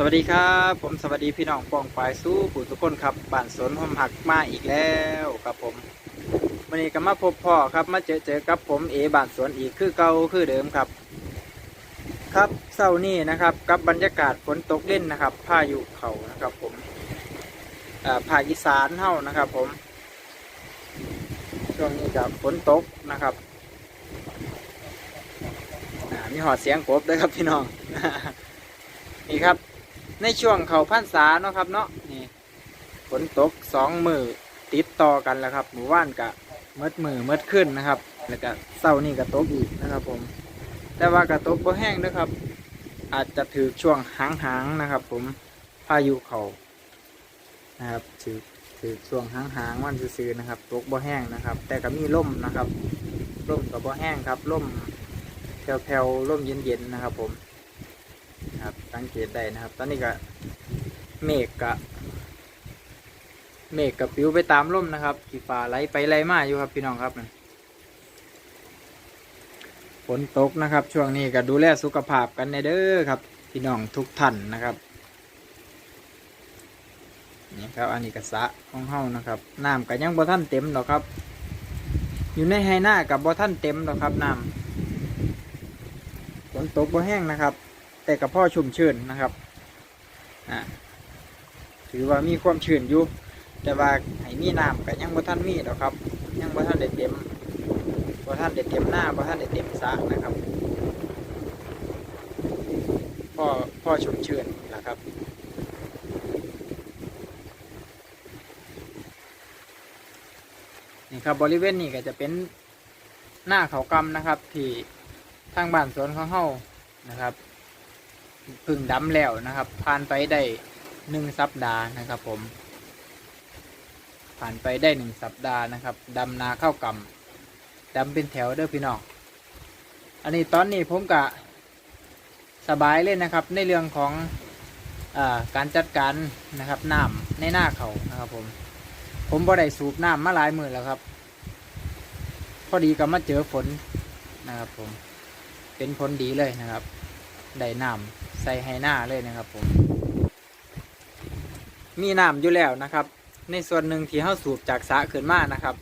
สวัสดีครับ ผมสวัสดีพี่น้องปองปายสู้ผู้ทุกคนครับบ้านสวนหอมหักมาอีกแล้วครับผมวันนี้ก็มาพบพ่อครับมาเจอเจอกับผมเอบ้านสวนอีกคือเก่าคือเดิมครับ ครับเศร้านี้นะครับกับบรรยากาศฝนตกเล่นนะครับพายุเขานะครับผมอ่าภาคอีสานเฮานะครับผมช่วงนี้กับฝนตกนะครับอ่ามีหอดเสียงกบด้วยครับพี่น้องนี่ครับ ในช่วงเขาพันษาเนาะครับเนาะนี่ฝนตกสองมือติดต่อกันแล้วครับ หมู่บ้านกะเมดมือเมดขึ้นนะครับ แล้วก็เศร้านี่ก็ตกอีกนะครับ ผม แต่ว่ากระตกบ่แห้งนะครับ อาจจะถือช่วงหางหางนะครับ ผมพายุเขานะครับถือถือช่วงหางหางๆวันซื่อนะครับ ตกบ่แห้งนะครับ แต่ก็มีล่มนะครับล่มกับบ่แห้งครับล่มแผ่วๆล่มเย็นๆนะครับ ผม ครับสังเกตได้นะครับ ตอนนี้ก็เมฆกะเมฆกับปิวไปตามลมนะครับสีฟ้าไหลไปไหลมาอยู่ครับพี่น้องครับฝนตกนะครับ ช่วงนี้ก็ดูแลสุขภาพกันในเด้อครับ พี่น้องทุกท่านนะครับนี่ครับ อันนี้กระสะของเฮานะครับน้ำก็ยังบ่ท่านเต็มหรอกครับ อยู่ในไฮหน้ากับบ่ท่านเต็มหรอกครับน้ำฝนตกบ่แห้งนะครับ แต่กับพ่อชุ่มชื่นนะครับอ่าถือว่ามีความชื้นอยู่แต่ว่าให้มีน้ำก็ยังบ่ท่านมีหรอกครับ ยังบ่ท่านได้เต็มบ่ท่านได้เต็มหน้าบ่ท่านได้เต็มสระนะครับพ่อพ่อชุ่มชื่นนะครับนี่ครับบริเวณนี้ก็จะเป็นหน้าเขากำนะครับ ที่ทางบ้านสวนของเฮานะครับ พึ่งดำแล้วนะครับ ผ่านไปได้หนึ่งสัปดาห์นะครับผม ผ่านไปได้หนึ่งสัปดาห์นะครับดำนาเข้ากำดำเป็นแถวเด้อพี่น้องอันนี้ตอนนี้ผมกะสบายเลยนะครับ ในเรื่องของอาการจัดการนะครับน้ำในหน้าเขานะครับผมผมบ่ได้สูบน้ำมาหลายมือแล้วครับ พอดีก็มาเจอฝนนะครับผมเป็นผลดีเลยนะครับ ได้น้ำใส่ให้หน้าเลยนะครับผม มีน้ำอยู่แล้วนะครับ ในส่วนหนึ่งที่เขาสูบจากสระขึ้นมานะครับ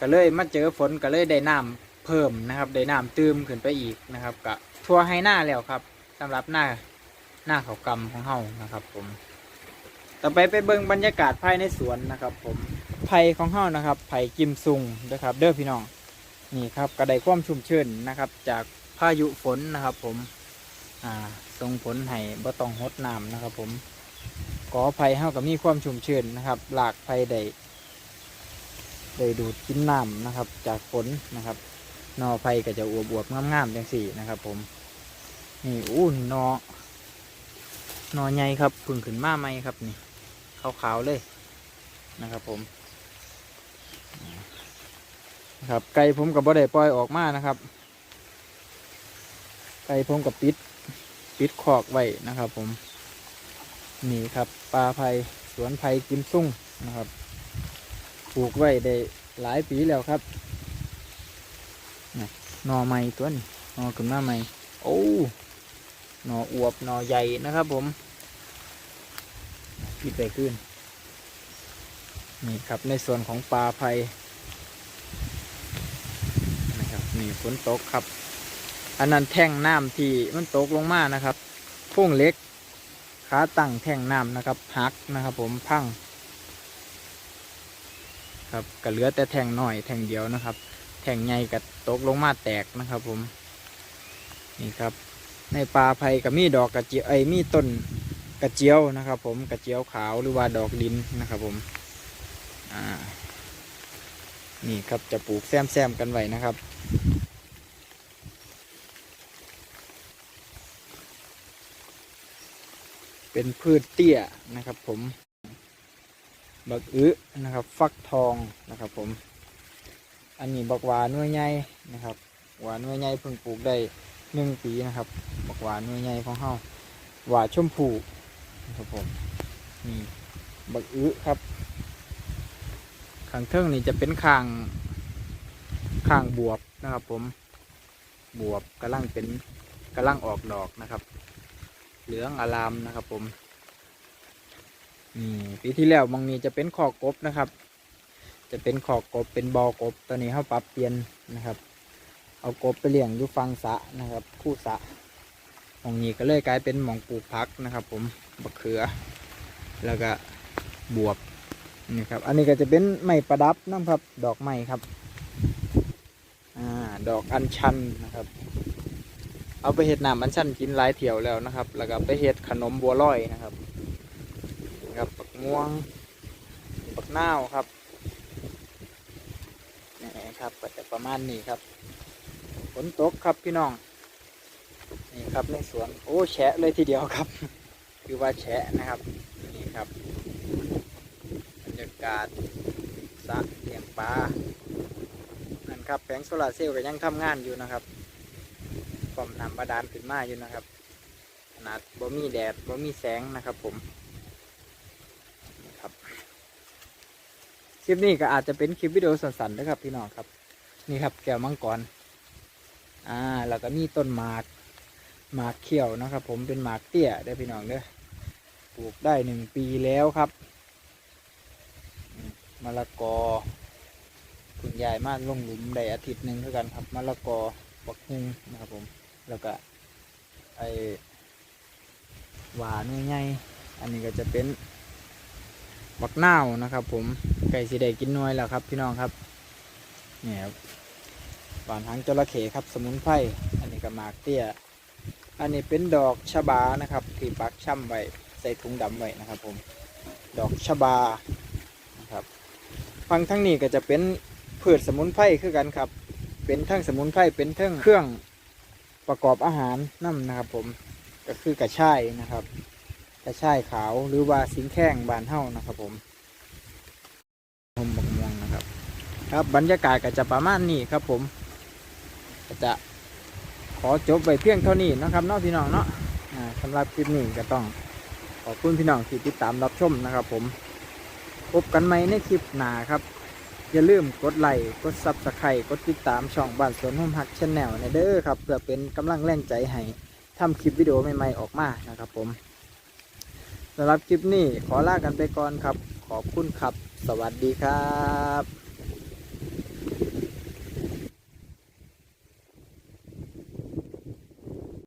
ก็เลยมาเจอฝนก็เลยได้น้ำเพิ่มนะครับ ได้น้ำเติมขึ้นไปอีกนะครับกะทั่วให้หน้าแล้วครับสำหรับหน้าหน้าเขากำของเฮานะครับ ผม ต่อไปไปเบิ่งบรรยากาศภายในสวนนะครับ ผมไผ่ของเฮานะครับไผ่กิมซุงนะครับ เด้อพี่น้องนี่ครับกระไดความชุ่มชื้นนะครับ จาก พายุฝนนะครับ ผมอ่าส่งผลให้บ่ต้องหดน้ำนะครับ ผมกอไผ่เฮากับมีความชุ่มชื้นนะครับหลากไผ่ได้ได้ดูดกินน้ำนะครับ จากฝนนะครับนอไผ่ก็จะอวบอวบๆงามๆจังสี่นะครับ ผมนี่อู้นนอนอใหญ่ครับพึ่งขึ้นมาไหมครับนี่ขาวๆเลยนะครับ ผมนะครับไก่ผมกับบ่ได้ปล่อยออกมานะครับ ไก่ผมกับปิดปิดขอกไว้นะครับ ผมนี่ครับปลาไผ่สวนไผ่กิมซุ่งนะครับปลูกไว้ได้หลายปีแล้วครับนี่หนอใหม่ตัวนี้หนอขึ้นมาใหม่โอ้หนออวบหนอใหญ่นะครับ ผมปิดไปขึ้นนี่ครับในส่วนของปลาไผ่นะครับนี่ฝนตกครับ อันนั้นแท่งน้ำที่มันตกลงมานะครับพุ่งเล็กขาตั้งแท่งน้ำนะครับหักนะครับ ผมพังครับก็เหลือแต่แท่งหน่อยแท่งเดียวนะครับ แท่งใหญ่ก็ตกลงมาแตกนะครับ ผมนี่ครับ ในปลาไผ่กับมีดอกกระเจียวไอ้มีต้นกระเจียวนะครับ ผมกระเจียวขาวหรือว่าดอกดินนะครับ ผมอ่านี่ครับจะปลูกแซมแซมกันไว้นะครับ เป็นพืชเตี้ยนะครับผม บักอื้อนะครับ ฟักทองนะครับผม อันนี้บักหวานนวยใหญ่นะครับ หวานนวยใหญ่เพิ่งปลูกได้หนึ่งปีนะครับ บักหวานนวยใหญ่ของเฮาหวานชมพูนะครับผม นี่บักอื้อครับข้างเทิงนี่จะเป็นข้างข้างบวบนะครับผม บวบกำลังเป็นกำลังออกดอกนะครับ เหลืองอารามนะครับผมนี่ปีที่แล้วมังนี้จะเป็นขอกบนะครับ จะเป็นขอกบเป็นบอกบตอนนี้เขาปรับเปลี่ยนนะครับ เอากบไปเลี้ยงอยู่ฟังสะนะครับ คู่สะมองนี้ก็เลยกลายเป็นหมองปลูกพักนะครับ ผมบักเขือ แล้วก็บวบนี่ครับ อันนี้ก็จะเป็นไม้ประดับนะครับ ดอกไม้ครับอ่าดอกอัญชันนะครับ เอาไปเห็ดน้ำอัญชันกินหลายเถี่ยวแล้วนะครับ แล้วก็ไปเห็ดขนมบัวลอยนะครับนะครับปักม่วงปักนาวครับนี่ครับก็จะประมาณนี้ครับฝนตกครับพี่น้องนี่ครับในสวนโอ้แฉะเลยทีเดียวครับคือว่าแฉะนะครับนี่ครับบรรยากาศสระเลี้ยงปลานั่นครับแผงโซลาร์เซลล์ก็ยังทำงานอยู่นะครับ ความนำบาดาลขึ้นมาอยู่นะครับ ขนาดบ่มีแดดบ่มีแสงนะครับผมนะครับคลิปนี้ก็อาจจะเป็นคลิปวิดีโอสั้นๆนะครับพี่น้องครับ นี่ครับแก้วมังกรอ่าแล้วก็มีต้นหมากหมากเขียวนะครับ ผมเป็นหมากเตี้ยได้พี่น้องเด้อปลูกได้หนึ่งปีแล้วครับมมะละกอคุณยายมาลงหลุมได้อาทิตย์หนึ่งเท่ากันครับมะละกอบักฮุงนะครับผม แล้วก็ไอหวานง่ายๆอันนี้ก็จะเป็นบักนาวนะครับ ผมไก่สีแดงกินน้อยแล้วครับ พี่น้องครับนี่ครับหวานหางจระเข้ครับ สมุนไพรอันนี้ก็หมากเตี้ย อันนี้เป็นดอกชะบานะครับที่ปักช่ำไว้ใส่ถุงดำไว้นะครับ ผมดอกชะบานะครับฟังทั้งนี้ก็จะเป็นพืชสมุนไพรคือกันครับ เป็นทั้งสมุนไพรเป็นทั้งเครื่อง ประกอบอาหารน้ำนะครับผมก็คือกระช่ายนะครับ กระช่ายขาวหรือว่าสิงแข้งบานเท่านะครับผมนมบักม่วงนะครับ ครับบรรยากาศก็จะประมาณนี้ครับผมก็จะขอจบไปเพียงเท่านี้นะครับเนาะพี่น้องเนาะสำหรับคลิปนี้ก็ต้องขอบคุณพี่น้องที่ติดตามรับชมนะครับผมพบกันใหม่ในคลิปหน้าครับ อย่าลืมกดไลค์กดซับสไครต์กดติดตามช่องบ้านสวนหุ่มหักชแนลในเด้อครับ เพื่อเป็นกำลังแรงใจให้ทำคลิปวิดีโอใหม่ๆออกมานะครับผมสำหรับคลิปนี้ขอลากันไปก่อนครับ ขอบคุณครับ สวัสดีครับ